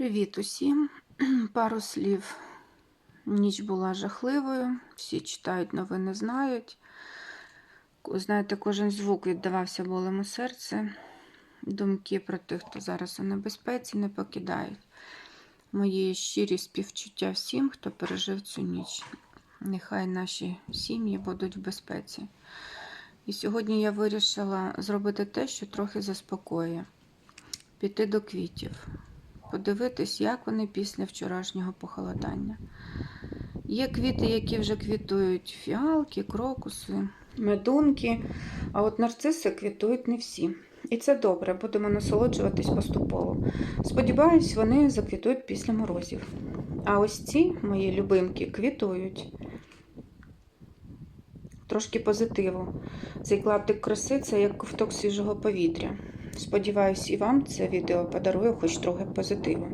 Привіт усім. Пару слів. Ніч була жахливою. Всі читають новини, знають. Знаєте, кожен звук віддавався болем у серце. Думки про тих, хто зараз у небезпеці, не покидають. Мої щирі співчуття всім, хто пережив цю ніч. Нехай наші сім'ї будуть в безпеці. І сьогодні я вирішила зробити те, що трохи заспокоює. Піти до квітів подивитись, як вони після вчорашнього похолодання. Є квіти, які вже квітують фіалки, крокуси, медунки, а от нарциси квітують не всі. І це добре, будемо насолоджуватись поступово. Сподіваюсь, вони заквітують після морозів. А ось ці мої любимки квітують. Трошки позитиву. Цей клаптик краси це як ковток свіжого повітря. Сподіваюсь, і вам це відео подарує хоч трохи позитиву.